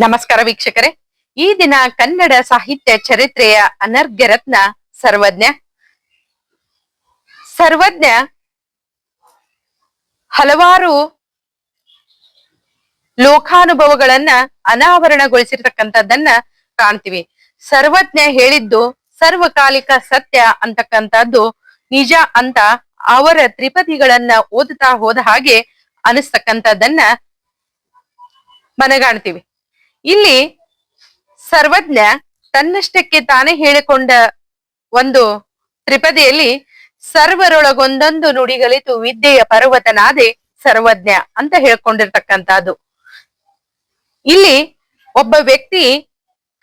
ನಮಸ್ಕಾರ ವೀಕ್ಷಕರೇ. ಈ ದಿನ ಕನ್ನಡ ಸಾಹಿತ್ಯ ಚರಿತ್ರೆಯ ಅನರ್ಘ್ಯ ರತ್ನ ಸರ್ವಜ್ಞ. ಸರ್ವಜ್ಞ ಹಲವಾರು ಲೋಕಾನುಭವಗಳನ್ನ ಅನಾವರಣಗೊಳಿಸಿರ್ತಕ್ಕಂಥದ್ದನ್ನ ಕಾಣ್ತೀವಿ. ಸರ್ವಜ್ಞ ಹೇಳಿದ್ದು ಸರ್ವಕಾಲಿಕ ಸತ್ಯ ಅಂತಕ್ಕಂಥದ್ದು ನಿಜ ಅಂತ ಅವರ ತ್ರಿಪದಿಗಳನ್ನ ಓದುತ್ತಾ ಹೋದ ಹಾಗೆ ಅನಿಸ್ತಕ್ಕಂಥದ್ದನ್ನ ಮನಗಾಣ್ತೀವಿ. ಇಲ್ಲಿ ಸರ್ವಜ್ಞ ತನ್ನಷ್ಟಕ್ಕೆ ತಾನೇ ಹೇಳಿಕೊಂಡ ಒಂದು ತ್ರಿಪದಿಯಲ್ಲಿ ಸರ್ವರೊಳಗೊಂದೊಂದು ನುಡಿಗಳಿತು ವಿದ್ಯೆಯ ಪರ್ವತನಾದೆ ಸರ್ವಜ್ಞ ಅಂತ ಹೇಳ್ಕೊಂಡಿರ್ತಕ್ಕಂಥದ್ದು. ಇಲ್ಲಿ ಒಬ್ಬ ವ್ಯಕ್ತಿ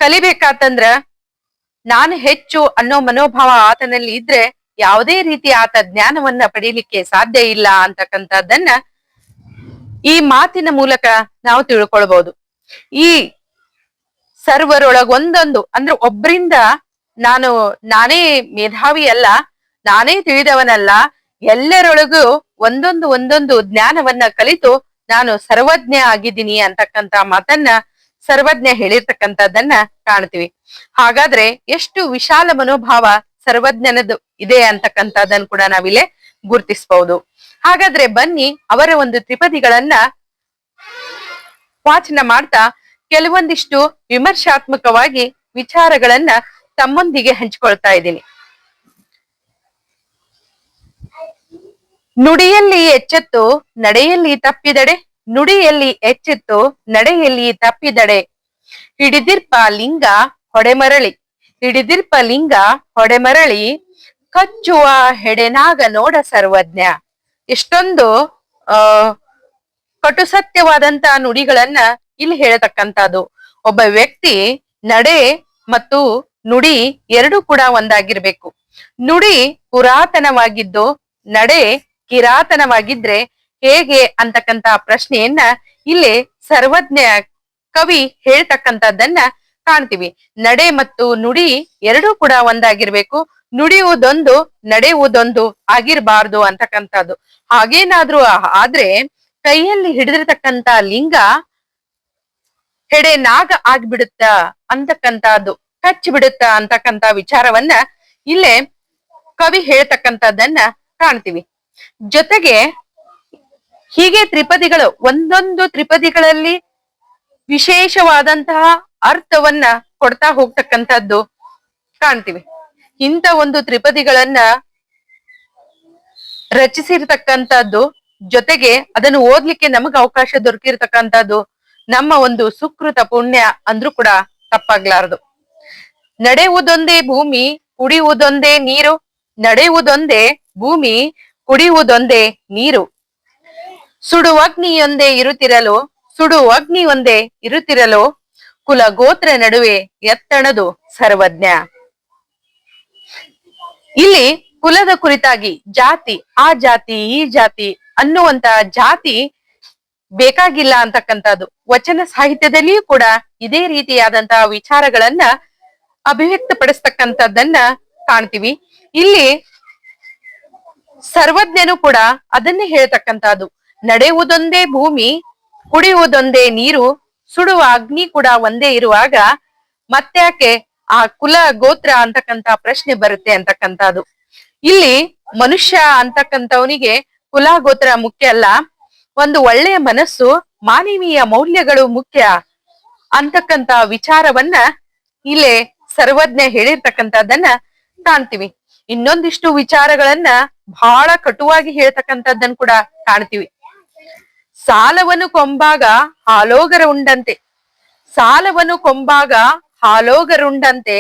ಕಲಿಬೇಕಾತಂದ್ರ ನಾನು ಹೆಚ್ಚು ಅನ್ನೋ ಮನೋಭಾವ ಆತನಲ್ಲಿ ಇದ್ರೆ ಯಾವುದೇ ರೀತಿ ಆತ ಜ್ಞಾನವನ್ನ ಪಡೀಲಿಕ್ಕೆ ಸಾಧ್ಯ ಇಲ್ಲ ಅಂತಕ್ಕಂಥದ್ದನ್ನ ಈ ಮಾತಿನ ಮೂಲಕ ನಾವು ತಿಳ್ಕೊಳ್ಬಹುದು ಈ ಸರ್ವರೊಳಗೊಂದೊಂದು ಅಂದ್ರೆ ಒಬ್ರಿಂದ ನಾನು ನಾನೇ ಮೇಧಾವಿ ಅಲ್ಲ, ನಾನೇ ತಿಳಿದವನಲ್ಲ, ಎಲ್ಲರೊಳಗೂ ಒಂದೊಂದು ಒಂದೊಂದು ಜ್ಞಾನವನ್ನ ಕಲಿತು ನಾನು ಸರ್ವಜ್ಞ ಆಗಿದ್ದೀನಿ ಅಂತಕ್ಕಂತ ಮಾತನ್ನ ಸರ್ವಜ್ಞ ಹೇಳಿರ್ತಕ್ಕಂಥದ್ದನ್ನ ಕಾಣ್ತೀವಿ. ಹಾಗಾದ್ರೆ ಎಷ್ಟು ವಿಶಾಲ ಮನೋಭಾವ ಸರ್ವಜ್ಞನದು ಇದೆ ಅಂತಕ್ಕಂಥದ್ದನ್ನ ಕೂಡ ನಾವಿಲ್ಲೇ ಗುರುತಿಸಬಹುದು ಹಾಗಾದ್ರೆ ಬನ್ನಿ ಅವರ ಒಂದು ತ್ರಿಪದಿಗಳನ್ನ ವಾಚನ ಮಾಡ್ತಾ ಕೆಲವೊಂದಿಷ್ಟು ವಿಮರ್ಶಾತ್ಮಕವಾಗಿ ವಿಚಾರಗಳನ್ನ ತಮ್ಮೊಂದಿಗೆ ಹಂಚಿಕೊಳ್ತಾ ಇದ್ದೀನಿ. ನುಡಿಯಲ್ಲಿ ಎಚ್ಚೆತ್ತು, ನಡೆಯಲ್ಲಿ ತಪ್ಪಿದಡೆ, ನುಡಿಯಲ್ಲಿ ಎಚ್ಚೆತ್ತು, ನಡೆಯಲ್ಲಿ ತಪ್ಪಿದಡೆ. ಹಿಡಿದಿರ್ಪ ಲಿಂಗ, ಹೊಡೆಮರಳಿ. ಹಿಡಿದಿರ್ಪ ಲಿಂಗ, ಹೊಡೆಮರಳಿ. ಕಚ್ಚುವ ಹೆಡೆನಾಗ ನೋಡ ಸರ್ವಜ್ಞ. ಎಷ್ಟೊಂದು, ಆ ಕಟು ಸತ್ಯವಾದಂತ ನುಡಿಗಳನ್ನ ಇಲ್ಲಿ ಹೇಳತಕ್ಕಂತದ್ದು ಒಬ್ಬ ವ್ಯಕ್ತಿ ನಡೆ ಮತ್ತು ನುಡಿ ಎರಡು ಕೂಡ ಒಂದಾಗಿರ್ಬೇಕು. ನುಡಿ ಪುರಾತನವಾಗಿದ್ದು, ನಡೆ ಕಿರಾತನವಾಗಿದ್ರೆ ಹೇಗೆ ಅಂತಕ್ಕಂತ ಪ್ರಶ್ನೆಯನ್ನ ಇಲ್ಲಿ ಸರ್ವಜ್ಞ ಕವಿ ಹೇಳ್ತಕ್ಕಂಥದ್ದನ್ನ ಕಾಣ್ತೀವಿ. ನಡೆ ಮತ್ತು ನುಡಿ ಎರಡೂ ಕೂಡ ಒಂದಾಗಿರ್ಬೇಕು. ನುಡಿಯುವುದೊಂದು, ನಡೆಯುವುದೊಂದು ಆಗಿರ್ಬಾರ್ದು ಅಂತಕ್ಕಂಥದ್ದು. ಹಾಗೇನಾದ್ರೂ ಆದ್ರೆ ಕೈಯಲ್ಲಿ ಹಿಡಿದಿರತಕ್ಕಂತ ಲಿಂಗ ಹೆಡೆ ನಾಗ ಆಗ್ಬಿಡುತ್ತ ಅಂತಕ್ಕಂತಹದ್ದು ಕಚ್ಚಿ ಬಿಡುತ್ತ ಅಂತಕ್ಕಂತ ವಿಚಾರವನ್ನ ಇಲ್ಲೇ ಕವಿ ಹೇಳ್ತಕ್ಕಂಥದ್ದನ್ನ ಕಾಣ್ತೀವಿ. ಜೊತೆಗೆ ಹೀಗೆ ತ್ರಿಪದಿಗಳು, ಒಂದೊಂದು ತ್ರಿಪದಿಗಳಲ್ಲಿ ವಿಶೇಷವಾದಂತಹ ಅರ್ಥವನ್ನ ಕೊಡ್ತಾ ಹೋಗ್ತಕ್ಕಂಥದ್ದು ಕಾಣ್ತೀವಿ. ಇಂಥ ಒಂದು ತ್ರಿಪದಿಗಳನ್ನ ರಚಿಸಿರ್ತಕ್ಕಂಥದ್ದು ಜೊತೆಗೆ ಅದನ್ನು ಓದ್ಲಿಕ್ಕೆ ನಮಗ ಅವಕಾಶ ದೊರಕಿರ್ತಕ್ಕಂಥದ್ದು ನಮ್ಮ ಒಂದು ಸುಕೃತ ಪುಣ್ಯ ಅಂದ್ರೂ ಕೂಡ ತಪ್ಪಾಗ್ಲಾರದು. ನಡೆಯುವುದೊಂದೇ ಭೂಮಿ, ಕುಡಿಯುವುದೊಂದೇ ನೀರು, ನಡೆಯುವುದೊಂದೇ ಭೂಮಿ, ಕುಡಿಯುವುದೊಂದೇ ನೀರು. ಸುಡುವಗ್ನಿಯೊಂದೇ ಇರುತ್ತಿರಲು ಸುಡುವಗ್ನಿ ಒಂದೇ ಇರುತ್ತಿರಲು ಕುಲ ಗೋತ್ರ ನಡುವೆ ಎತ್ತಣದು ಸರ್ವಜ್ಞ. ಇಲ್ಲಿ ಕುಲದ ಕುರಿತಾಗಿ ಜಾತಿ, ಆ ಜಾತಿ, ಈ ಜಾತಿ ಅನ್ನುವಂತ ಜಾತಿ ಬೇಕಾಗಿಲ್ಲ ಅಂತಕ್ಕಂಥದ್ದು. ವಚನ ಸಾಹಿತ್ಯದಲ್ಲಿಯೂ ಕೂಡ ಇದೇ ರೀತಿಯಾದಂತಹ ವಿಚಾರಗಳನ್ನ ಅಭಿವ್ಯಕ್ತಪಡಿಸ್ತಕ್ಕಂಥದ್ದನ್ನ ಕಾಣ್ತೀವಿ. ಇಲ್ಲಿ ಸರ್ವಜ್ಞನು ಕೂಡ ಅದನ್ನೇ ಹೇಳ್ತಕ್ಕಂಥದ್ದು. ನಡೆಯುವುದೊಂದೇ ಭೂಮಿ, ಕುಡಿಯುವುದೊಂದೇ ನೀರು, ಸುಡುವ ಅಗ್ನಿ ಕೂಡ ಒಂದೇ ಇರುವಾಗ ಮತ್ತ್ಯಾಕೆ ಆ ಕುಲ ಗೋತ್ರ ಅಂತಕ್ಕಂತ ಪ್ರಶ್ನೆ ಬರುತ್ತೆ ಅಂತಕ್ಕಂಥದ್ದು. ಇಲ್ಲಿ ಮನುಷ್ಯ ಅಂತಕ್ಕಂಥವನಿಗೆ ಕುಲ ಗೋತ್ರ ಮುಖ್ಯ ಅಲ್ಲ. ಒಂದು ಒಳ್ಳೆಯ ಮನಸ್ಸು ಮಾನವೀಯ ಮೌಲ್ಯಗಳು ಮುಖ್ಯ ಅಂತಕ್ಕಂತ ವಿಚಾರವನ್ನ ಇಲ್ಲೇ ಸರ್ವಜ್ಞ ಹೇಳಿರ್ತಕ್ಕಂಥದ್ದನ್ನ ಕಾಣ್ತೀವಿ. ಇನ್ನೊಂದಿಷ್ಟು ವಿಚಾರಗಳನ್ನ ಬಹಳ ಕಟುವಾಗಿ ಹೇಳ್ತಕ್ಕಂಥದ್ದನ್ನ ಕೂಡ ಕಾಣ್ತೀವಿ. ಸಾಲವನ್ನು ಕೊಂಬಾಗ ಹಾಲೋಗರ ಉಂಡಂತೆ. ಸಾಲವನ್ನು ಕೊಂಬಾಗ ಹಾಲೋಗರುಂಡಂತೆ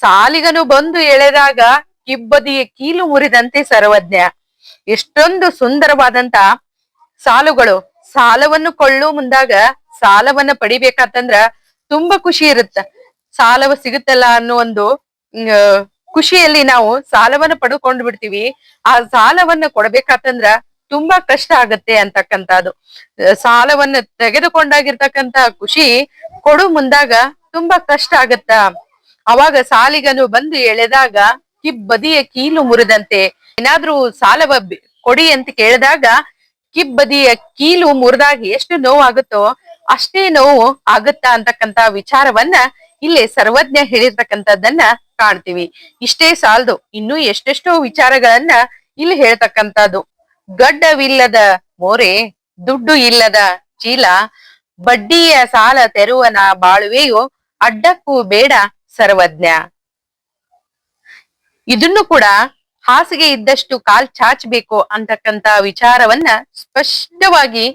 ಸಾಲಿಗನು ಬಂದು ಎಳೆದಾಗ ಕಿಬ್ಬದಿಯ ಕೀಲು ಮುರಿದಂತೆ ಸರ್ವಜ್ಞ. ಎಷ್ಟೊಂದು ಸುಂದರವಾದಂತ ಸಾಲುಗಳು. ಸಾಲವನ್ನು ಕೊಳ್ಳು ಮುಂದಾಗ ಸಾಲವನ್ನ ಪಡಿಬೇಕಂತಂದ್ರ ತುಂಬಾ ಖುಷಿ ಇರುತ್ತ. ಸಾಲವ ಸಿಗುತ್ತಲ್ಲ ಅನ್ನೋ ಒಂದು ಖುಷಿಯಲ್ಲಿ ನಾವು ಸಾಲವನ್ನ ಪಡ್ಕೊಂಡು ಬಿಡ್ತೀವಿ. ಆ ಸಾಲವನ್ನ ಕೊಡ್ಬೇಕಾತಂದ್ರ ತುಂಬಾ ಕಷ್ಟ ಆಗತ್ತೆ ಅಂತಕ್ಕಂಥದ್ದು. ಸಾಲವನ್ನ ತೆಗೆದುಕೊಂಡಾಗಿರ್ತಕ್ಕಂತ ಖುಷಿ ಕೊಡು ಮುಂದಾಗ ತುಂಬಾ ಕಷ್ಟ ಆಗತ್ತ. ಅವಾಗ ಸಾಲಿಗನು ಬಂದು ಎಳೆದಾಗ ಕಿಬ್ಬದಿಯ ಕೀಲು ಮುರಿದಂತೆ ಏನಾದ್ರೂ ಸಾಲವ ಕೊಡಿ ಅಂತ ಕೇಳಿದಾಗ ಕಿಬ್ಬದಿಯ ಕೀಲು ಮುರಿದಾಗ ಎಷ್ಟು ನೋವಾಗುತ್ತೋ ಅಷ್ಟೇ ನೋವು ಆಗುತ್ತಾ ಅಂತಕ್ಕಂತ ವಿಚಾರವನ್ನ ಇಲ್ಲಿ ಸರ್ವಜ್ಞ ಹೇಳಿರ್ತಕ್ಕಂಥದ್ದನ್ನ ಕಾಣ್ತೀವಿ. ಇಷ್ಟೇ ಸಾಲದು. ಇನ್ನು ಎಷ್ಟೆಷ್ಟೋ ವಿಚಾರಗಳನ್ನ ಇಲ್ಲಿ ಹೇಳ್ತಕ್ಕಂಥದ್ದು. ಗಡ್ಡವಿಲ್ಲದ ಮೋರೆ, ದುಡ್ಡು ಇಲ್ಲದ ಚೀಲ, ಬಡ್ಡಿಯ ಸಾಲ ತೆರುವನ ಬಾಳುವೆಯು, ಅಡ್ಡಕ್ಕೂ ಬೇಡ ಸರ್ವಜ್ಞ. ಇದನ್ನು ಕೂಡ ಹಾಸಿಗೆ ಇದ್ದಷ್ಟು ಕಾಲ್ ಚಾಚಬೇಕು ಅಂತಕ್ಕಂತ ವಿಚಾರವನ್ನ ಸ್ಪಷ್ಟವಾಗಿ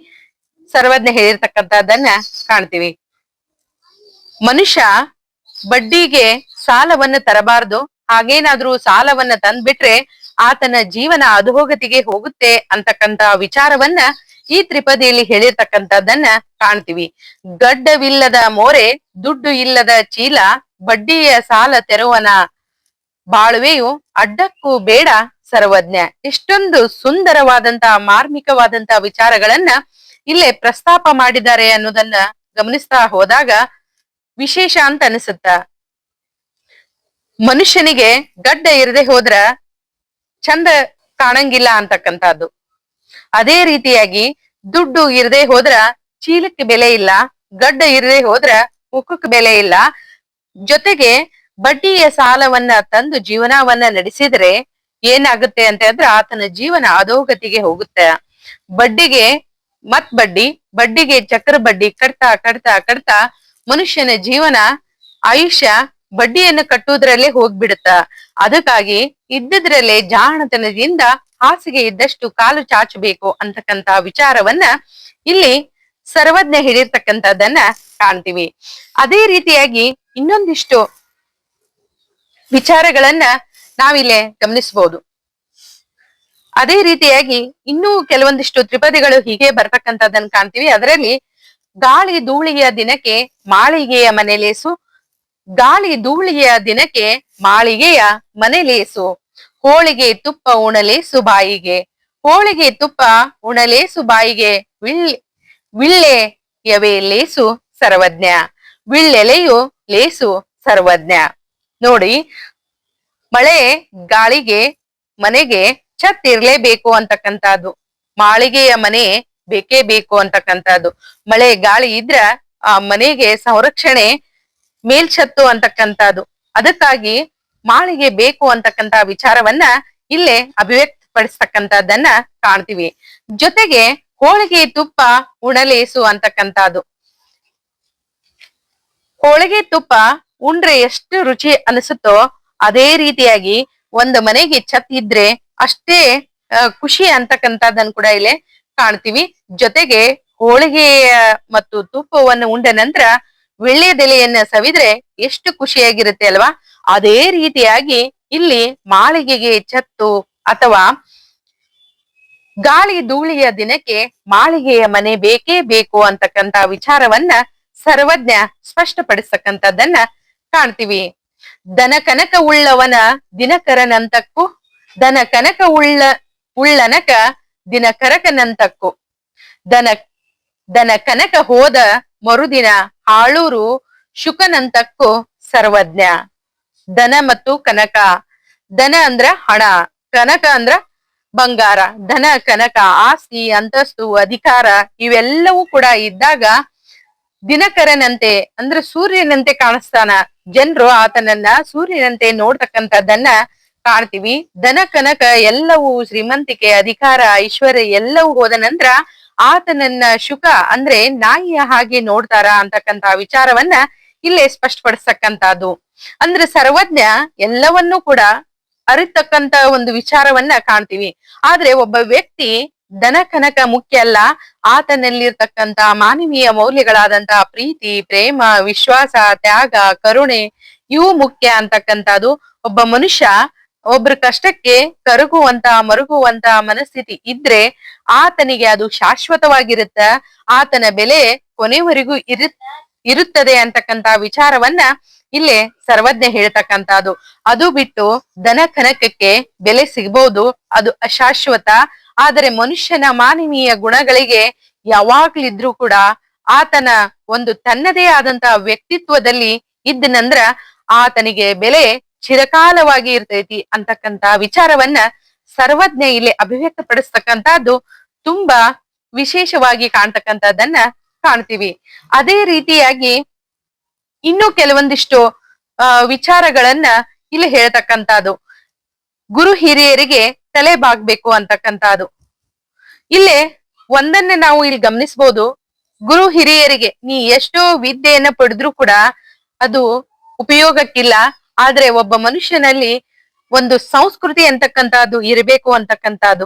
ಸರ್ವಜ್ಞ ಹೇಳಿರ್ತಕ್ಕಂಥದ್ದನ್ನ ಕಾಣ್ತೀವಿ. ಮನುಷ್ಯ ಬಡ್ಡಿಗೆ ಸಾಲವನ್ನ ತರಬಾರದು, ಹಾಗೇನಾದ್ರೂ ಸಾಲವನ್ನ ತಂದ್ಬಿಟ್ರೆ ಆತನ ಜೀವನ ಅಧೋಗತಿಗೆ ಹೋಗುತ್ತೆ ಅಂತಕ್ಕಂತ ವಿಚಾರವನ್ನ ಈ ತ್ರಿಪದಿಯಲ್ಲಿ ಹೇಳಿರ್ತಕ್ಕಂಥದ್ದನ್ನ ಕಾಣ್ತೀವಿ. ಗಡ್ಡವಿಲ್ಲದ ಮೋರೆ, ದುಡ್ಡು ಇಲ್ಲದ ಚೀಲ, ಬಡ್ಡಿಯ ಸಾಲ ತೆರುವನ ಬಾಳುವೆಯು ಅಡ್ಡಕ್ಕೂ ಬೇಡ ಸರ್ವಜ್ಞ. ಇಷ್ಟೊಂದು ಸುಂದರವಾದಂತಹ ಮಾರ್ಮಿಕವಾದಂತಹ ವಿಚಾರಗಳನ್ನ ಇಲ್ಲೇ ಪ್ರಸ್ತಾಪ ಮಾಡಿದ್ದಾರೆ ಅನ್ನೋದನ್ನ ಗಮನಿಸ್ತಾ ಹೋದಾಗ ವಿಶೇಷ ಅಂತ ಅನಿಸುತ್ತ? ಮನುಷ್ಯನಿಗೆ ಗಡ್ಡ ಇರದೆ ಹೋದ್ರ ಚಂದ ಕಾಣಂಗಿಲ್ಲ ಅಂತಕ್ಕಂಥದ್ದು. ಅದೇ ರೀತಿಯಾಗಿ ದುಡ್ಡು ಇರದೆ ಹೋದ್ರ ಚೀಲಕ್ಕೆ ಬೆಲೆ ಇಲ್ಲ, ಗಡ್ಡ ಇರದೆ ಹೋದ್ರ ಮುಖಕ್ಕೆ ಬೆಲೆ ಇಲ್ಲ, ಜೊತೆಗೆ ಬಡ್ಡಿಯ ಸಾಲವನ್ನ ತಂದು ಜೀವನವನ್ನ ನಡೆಸಿದ್ರೆ ಏನಾಗುತ್ತೆ ಅಂತ ಅಂದ್ರೆ ಆತನ ಜೀವನ ಅಧೋಗತಿಗೆ ಹೋಗುತ್ತೆ. ಬಡ್ಡಿಗೆ ಮತ್ ಬಡ್ಡಿ, ಬಡ್ಡಿಗೆ ಚಕ್ರ ಬಡ್ಡಿ ಕಟ್ತಾ ಕಟ್ತಾ ಕಟ್ತಾ ಮನುಷ್ಯನ ಜೀವನ ಆಯುಷ್ಯ ಬಡ್ಡಿಯನ್ನು ಕಟ್ಟುವುದ್ರಲ್ಲೇ ಹೋಗ್ಬಿಡುತ್ತ. ಅದಕ್ಕಾಗಿ ಇದ್ದದ್ರಲ್ಲೇ ಜಾಣತನದಿಂದ ಹಾಸಿಗೆ ಇದ್ದಷ್ಟು ಕಾಲು ಚಾಚಬೇಕು ಅಂತಕ್ಕಂತ ವಿಚಾರವನ್ನ ಇಲ್ಲಿ ಸರ್ವಜ್ಞ ಹಿಡಿರ್ತಕ್ಕಂಥದ್ದನ್ನ ಕಾಣ್ತೀವಿ. ಅದೇ ರೀತಿಯಾಗಿ ಇನ್ನೊಂದಿಷ್ಟು ವಿಚಾರಗಳನ್ನ ನಾವಿಲ್ಲೇ ಗಮನಿಸಬಹುದು ಅದೇ ರೀತಿಯಾಗಿ ಇನ್ನೂ ಕೆಲವೊಂದಿಷ್ಟು ತ್ರಿಪದಿಗಳು ಹೀಗೆ ಬರ್ತಕ್ಕಂಥದ್ದನ್ನ ಕಾಣ್ತೀವಿ. ಅದರಲ್ಲಿ ಗಾಳಿ ಧೂಳಿಯ ದಿನಕ್ಕೆ ಮಾಳಿಗೆಯ ಮನೆಲೇಸು ಗಾಳಿ ಧೂಳಿಯ ದಿನಕ್ಕೆ ಮಾಳಿಗೆಯ ಮನೆಲೇಸು ಹೋಳಿಗೆ ತುಪ್ಪ ಉಣಲೇಸು ಬಾಯಿಗೆ. ಹೋಳಿಗೆ ತುಪ್ಪ ಉಣಲೇಸು ಬಾಯಿಗೆ. ವಿಳ್ಳೆ ವಿಳ್ಳೆಯವೇ ಲೇಸು ಸರ್ವಜ್ಞ. ವಿಳ್ಳೆಲೆಯು ಲೇಸು ಸರ್ವಜ್ಞ. ನೋಡಿ, ಮಳೆ ಗಾಳಿಗೆ, ಮನೆಗೆ ಛತ್ ಇರ್ಲೇಬೇಕು ಅಂತಕ್ಕಂಥದ್ದು. ಮಾಳಿಗೆಯ ಮನೆ ಬೇಕೇ ಬೇಕು ಅಂತಕ್ಕಂಥದ್ದು. ಮಳೆ ಗಾಳಿ ಇದ್ರ ಆ ಮನೆಗೆ ಸಂರಕ್ಷಣೆ ಮೇಲ್ಛತ್ತು ಅಂತಕ್ಕಂಥದ್ದು. ಅದಕ್ಕಾಗಿ ಮಾಳಿಗೆ ಬೇಕು ಅಂತಕ್ಕಂತ ವಿಚಾರವನ್ನ ಇಲ್ಲೇ ಅಭಿವ್ಯಕ್ತಪಡಿಸ್ತಕ್ಕಂಥದ್ದನ್ನ ಕಾಣ್ತೀವಿ. ಜೊತೆಗೆ ಹೋಳಿಗೆ ತುಪ್ಪ ಉಣಲೇಸು ಅಂತಕ್ಕಂಥದ್ದು. ಹೋಳಿಗೆ ತುಪ್ಪ ಉಂಡ್ರೆ ಎಷ್ಟು ರುಚಿ ಅನಿಸುತ್ತೋ ಅದೇ ರೀತಿಯಾಗಿ ಒಂದು ಮನೆಗೆ ಛತ್ ಇದ್ರೆ ಅಷ್ಟೇ ಖುಷಿ ಅಂತಕ್ಕಂಥದ್ದನ್ನು ಕೂಡ ಇಲ್ಲಿ ಕಾಣ್ತೀವಿ. ಜೊತೆಗೆ ಹೋಳಿಗೆ ಮತ್ತು ತುಪ್ಪವನ್ನು ಉಂಡ ನಂತರ ವಿಳ್ಳೆದೆಲೆಯನ್ನ ಸವಿದ್ರೆ ಎಷ್ಟು ಖುಷಿಯಾಗಿರುತ್ತೆ ಅಲ್ವಾ? ಅದೇ ರೀತಿಯಾಗಿ ಇಲ್ಲಿ ಮಾಳಿಗೆಗೆ ಛತ್ತು ಅಥವಾ ಗಾಳಿ ಧೂಳಿಯ ದಿನಕ್ಕೆ ಮಾಳಿಗೆಯ ಮನೆ ಬೇಕೇ ಬೇಕು ಅಂತಕ್ಕಂತ ವಿಚಾರವನ್ನ ಸರ್ವಜ್ಞ ಸ್ಪಷ್ಟಪಡಿಸ್ತಕ್ಕಂಥದ್ದನ್ನ ಕಾಣ್ತೀವಿ. ದನ ಕನಕ ಉಳ್ಳವನ ದಿನಕರನಂತಕ್ಕು, ದನ ಕನಕ ಉಳ್ಳ, ಉಳ್ಳನಕ ದಿನಕರಕನಂತಕ್ಕೂ. ದನ ದನ ಕನಕ ಹೋದ ಮರುದಿನ ಹಾಳೂರು ಶುಕನಂತಕ್ಕು ಸರ್ವಜ್ಞ. ದನ ಮತ್ತು ಕನಕ. ದನ ಅಂದ್ರ ಹಣ, ಕನಕ ಅಂದ್ರ ಬಂಗಾರ. ದನ, ಕನಕ, ಆಸ್ತಿ, ಅಂತಸ್ತು, ಅಧಿಕಾರ ಇವೆಲ್ಲವೂ ಕೂಡ ಇದ್ದಾಗ ದಿನಕರನಂತೆ, ಅಂದ್ರೆ ಸೂರ್ಯನಂತೆ ಕಾಣಿಸ್ತಾನ ಜನರು, ಆತನನ್ನ ಸೂರ್ಯನಂತೆ ನೋಡ್ತಕ್ಕಂಥದ್ದನ್ನ ಕಾಣ್ತೀವಿ. ದನ ಕನಕ ಎಲ್ಲವೂ ಶ್ರೀಮಂತಿಕೆ, ಅಧಿಕಾರ, ಐಶ್ವರ್ಯ ಎಲ್ಲವೂ ಹೋದ ನಂತರ ಆತನನ್ನ ಶುಕ, ಅಂದ್ರೆ ನಾಯಿಯ ಹಾಗೆ ನೋಡ್ತಾರ ಅಂತಕ್ಕಂತ ವಿಚಾರವನ್ನ ಇಲ್ಲೇ ಸ್ಪಷ್ಟಪಡಿಸ್ತಕ್ಕಂಥದ್ದು ಅಂದ್ರೆ ಸರ್ವಜ್ಞ ಎಲ್ಲವನ್ನೂ ಕೂಡ ಅರಿತಕ್ಕಂತ ಒಂದು ವಿಚಾರವನ್ನ ಕಾಣ್ತೀವಿ. ಆದ್ರೆ ಒಬ್ಬ ವ್ಯಕ್ತಿ ದನ ಕನಕ ಮುಖ್ಯ ಅಲ್ಲ ಆತನಲ್ಲಿರ್ತಕ್ಕಂತ ಮಾನವೀಯ ಮೌಲ್ಯಗಳಾದಂತಹ ಪ್ರೀತಿ, ಪ್ರೇಮ, ವಿಶ್ವಾಸ, ತ್ಯಾಗ, ಕರುಣೆ, ಇವು ಮುಖ್ಯ ಅಂತಕ್ಕಂಥದ್ದು. ಒಬ್ಬ ಮನುಷ್ಯ ಒಬ್ರ ಕಷ್ಟಕ್ಕೆ ಕರಗುವಂತ ಮರುಗುವಂತ ಮನಸ್ಥಿತಿ ಇದ್ರೆ ಆತನಿಗೆ ಅದು ಶಾಶ್ವತವಾಗಿರುತ್ತ. ಆತನ ಬೆಲೆ ಕೊನೆವರೆಗೂ ಇರು ಇರುತ್ತದೆ ಅಂತಕ್ಕಂತ ವಿಚಾರವನ್ನ ಇಲ್ಲೇ ಸರ್ವಜ್ಞ ಹೇಳ್ತಕ್ಕಂಥದ್ದು. ಅದು ಬಿಟ್ಟು ದನ ಕನಕಕ್ಕೆ ಬೆಲೆ ಸಿಗ್ಬಹುದು ಅದು ಅಶಾಶ್ವತ ಆದರೆ ಮನುಷ್ಯನ ಮಾನವೀಯ ಗುಣಗಳಿಗೆ ಯಾವಾಗ್ಲಿದ್ರೂ ಕೂಡ ಆತನ ಒಂದು ತನ್ನದೇ ಆದಂತಹ ವ್ಯಕ್ತಿತ್ವದಲ್ಲಿ ಇದ್ದನಂದ್ರ ಆತನಿಗೆ ಬೆಲೆ ಚಿರಕಾಲವಾಗಿ ಇರ್ತೈತಿ ಅಂತಕ್ಕಂತ ವಿಚಾರವನ್ನ ಸರ್ವಜ್ಞ ಇಲ್ಲಿ ಅಭಿವ್ಯಕ್ತಪಡಿಸ್ತಕ್ಕಂಥದ್ದು ತುಂಬಾ ವಿಶೇಷವಾಗಿ ಕಾಣ್ತಕ್ಕಂಥದ್ದನ್ನ ಕಾಣ್ತೀವಿ. ಅದೇ ರೀತಿಯಾಗಿ ಇನ್ನು ಕೆಲವೊಂದಿಷ್ಟು ವಿಚಾರಗಳನ್ನ ಇಲ್ಲಿ ಹೇಳ್ತಕ್ಕಂಥದ್ದು. ಗುರು ಹಿರಿಯರಿಗೆ ತಲೆ ಬಾಗ್ಬೇಕು ಅಂತಕ್ಕಂಥದ್ದು ಇಲ್ಲೇ ಒಂದನ್ನೇ ನಾವು ಇಲ್ಲಿ ಗಮನಿಸಬಹುದು ಗುರು ಹಿರಿಯರಿಗೆ ನೀ ಎಷ್ಟೋ ವಿದ್ಯೆಯನ್ನ ಪಡೆದ್ರು ಕೂಡ ಅದು ಉಪಯೋಗಕ್ಕಿಲ್ಲ, ಆದ್ರೆ ಒಬ್ಬ ಮನುಷ್ಯನಲ್ಲಿ ಒಂದು ಸಂಸ್ಕೃತಿ ಅಂತಕ್ಕಂಥದ್ದು ಇರಬೇಕು ಅಂತಕ್ಕಂಥದ್ದು.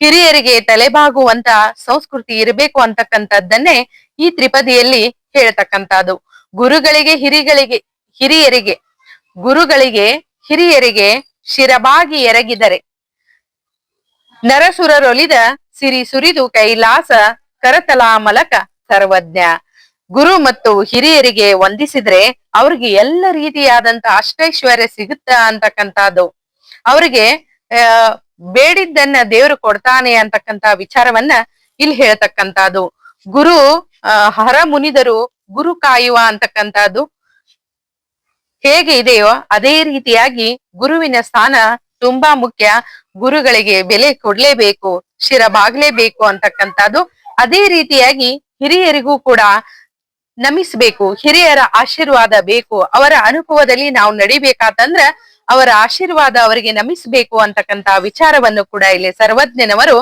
ಹಿರಿಯರಿಗೆ ತಲೆಬಾಗುವಂತ ಸಂಸ್ಕೃತಿ ಇರಬೇಕು ಅಂತಕ್ಕಂಥದ್ದನ್ನೇ ಈ ತ್ರಿಪದಿಯಲ್ಲಿ ಹೇಳ್ತಕ್ಕಂಥದ್ದು. ಗುರುಗಳಿಗೆ ಹಿರಿಗಳಿಗೆ, ಹಿರಿಯರಿಗೆ, ಗುರುಗಳಿಗೆ ಹಿರಿಯರಿಗೆ ಶಿರಬಾಗಿ ಎರಗಿದರೆ. ನರಸುರರೊಲಿದ ಸಿರಿ ಸುರಿದು ಕೈಲಾಸ ಕರತಲಾಮಲಕ ಸರ್ವಜ್ಞ. ಗುರು ಮತ್ತು ಹಿರಿಯರಿಗೆ ವಂದಿಸಿದ್ರೆ ಅವ್ರಿಗೆ ಎಲ್ಲ ರೀತಿಯಾದಂತ ಅಷ್ಟೈಶ್ವರ್ಯ ಸಿಗುತ್ತ ಅಂತಕ್ಕಂಥದ್ದು. ಅವ್ರಿಗೆ ಬೇಡಿದ್ದನ್ನ ದೇವರು ಕೊಡ್ತಾನೆ ಅಂತಕ್ಕಂತ ವಿಚಾರವನ್ನ ಇಲ್ಲಿ ಹೇಳ್ತಕ್ಕಂಥದ್ದು. ಗುರು ಹರ ಮುನಿದರು ಗುರು ಕಾಯುವ ಅಂತಕ್ಕಂಥದ್ದು. ಹೇಗೆ ಇದೆಯೋ ಅದೇ ರೀತಿಯಾಗಿ ಗುರುವಿನ ಸ್ಥಾನ ತುಂಬಾ ಮುಖ್ಯ. ಗುರುಗಳಿಗೆ ಬೆಲೆ ಕೊಡ್ಲೇಬೇಕು, ಶಿರ ಬಾಗ್ಲೇಬೇಕು ಅಂತಕ್ಕಂಥದ್ದು ಅದೇ ರೀತಿಯಾಗಿ ಹಿರಿಯರಿಗೂ ಕೂಡ ನಮಿಸ್ಬೇಕು, ಹಿರಿಯರ ಆಶೀರ್ವಾದ ಬೇಕು, ಅವರ ಅನುಭವದಲ್ಲಿ ನಾವು ನಡಿಬೇಕಾತಂದ್ರ ಅವರ ಆಶೀರ್ವಾದ ಅವರಿಗೆ ನಮಿಸ್ಬೇಕು ಅಂತಕ್ಕಂತ ವಿಚಾರವನ್ನು ಕೂಡ ಇಲ್ಲಿ ಸರ್ವಜ್ಞನವರು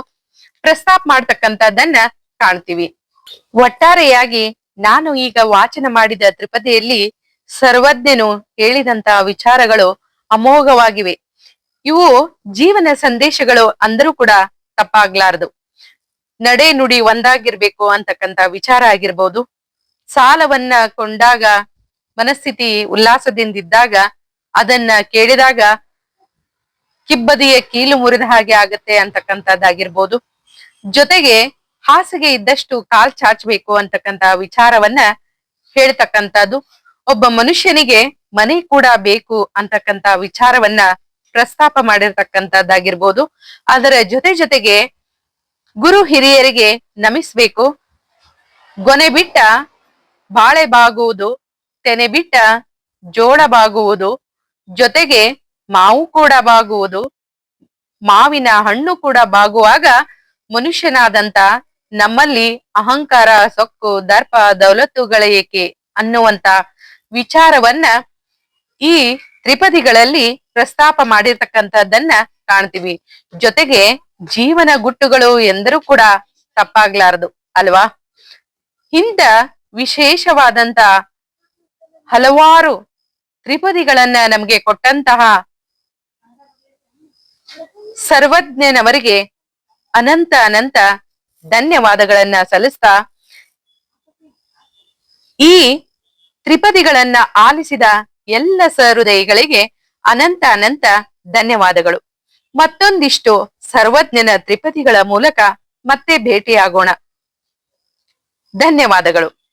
ಪ್ರಸ್ತಾಪ ಮಾಡ್ತಕ್ಕಂಥದ್ದನ್ನ ಕಾಣ್ತೀವಿ. ಒಟ್ಟಾರೆಯಾಗಿ ನಾನು ಈಗ ವಾಚನ ಮಾಡಿದ ತ್ರಿಪದಿಯಲ್ಲಿ ಸರ್ವಜ್ಞನು ಹೇಳಿದಂತಹ ವಿಚಾರಗಳು ಅಮೋಘವಾಗಿವೆ. ಇವು ಜೀವನ ಸಂದೇಶಗಳು ಅಂದರೂ ಕೂಡ ತಪ್ಪಾಗ್ಲಾರದು. ನಡೆ ನುಡಿ ಒಂದಾಗಿರ್ಬೇಕು ಅಂತಕ್ಕಂತ ವಿಚಾರ ಆಗಿರ್ಬೋದು. ಸಾಲವನ್ನ ಕೊಂಡಾಗ, ಮನಸ್ಥಿತಿ ಉಲ್ಲಾಸದಿಂದಿದ್ದಾಗ, ಅದನ್ನ ಕೇಳಿದಾಗ ಕಿಬ್ಬದಿಯ ಕೀಲು ಮುರಿದ ಹಾಗೆ ಆಗತ್ತೆ ಅಂತಕ್ಕಂಥದ್ದಾಗಿರ್ಬೋದು. ಜೊತೆಗೆ ಹಾಸಿಗೆ ಇದ್ದಷ್ಟು ಕಾಲ್ ಚಾಚಬೇಕು ಅಂತಕ್ಕಂತ ವಿಚಾರವನ್ನ ಹೇಳ್ತಕ್ಕಂಥದ್ದು. ಒಬ್ಬ ಮನುಷ್ಯನಿಗೆ ಮನೆ ಕೂಡ ಬೇಕು ಅಂತಕ್ಕಂತ ವಿಚಾರವನ್ನ ಪ್ರಸ್ತಾಪ ಮಾಡಿರ್ತಕ್ಕಂಥದ್ದಾಗಿರ್ಬೋದು. ಅದರ ಜೊತೆ ಜೊತೆಗೆ ಗುರು ಹಿರಿಯರಿಗೆ ನಮಿಸ್ಬೇಕು. ಗೊನೆ ಬಿಟ್ಟ ಬಾಳೆ ಬಾಗುವುದು, ತೆನೆ ಬಿಟ್ಟ ಜೋಳ ಬಾಗುವುದು, ಜೊತೆಗೆ ಮಾವು ಕೂಡ ಬಾಗುವುದು. ಮಾವಿನ ಹಣ್ಣು ಕೂಡ ಬಾಗುವಾಗ ಮನುಷ್ಯನಾದಂತ ನಮ್ಮಲ್ಲಿ ಅಹಂಕಾರ, ಸೊಕ್ಕು, ದರ್ಪ ದೌಲತ್ತುಗಳೇಕೆ ಅನ್ನುವಂತ ವಿಚಾರವನ್ನ ಈ ತ್ರಿಪದಿಗಳಲ್ಲಿ ಪ್ರಸ್ತಾಪ ಮಾಡಿರ್ತಕ್ಕಂಥದ್ದನ್ನ ಕಾಣ್ತೀವಿ. ಜೊತೆಗೆ ಜೀವನ ಗುಟ್ಟುಗಳು ಎಂದರೂ ಕೂಡ ತಪ್ಪಾಗ್ಲಾರದು, ಅಲ್ವಾ? ಇಂಥ ವಿಶೇಷವಾದಂತ ಹಲವಾರು ತ್ರಿಪದಿಗಳನ್ನ ನಮ್ಗೆ ಕೊಟ್ಟಂತಹ ಸರ್ವಜ್ಞನವರಿಗೆ ಅನಂತ ಅನಂತ ಧನ್ಯವಾದಗಳನ್ನ ಸಲ್ಲಿಸ್ತಾ, ಈ ತ್ರಿಪದಿಗಳನ್ನ ಆಲಿಸಿದ ಎಲ್ಲ ಸಹೃದಯಿಗಳಿಗೆ ಅನಂತ ಅನಂತ ಧನ್ಯವಾದಗಳು. ಮತ್ತೊಂದಿಷ್ಟು ಸರ್ವಜ್ಞನ ತ್ರಿಪದಿಗಳ ಮೂಲಕ ಮತ್ತೆ ಭೇಟಿಯಾಗೋಣ. ಧನ್ಯವಾದಗಳು.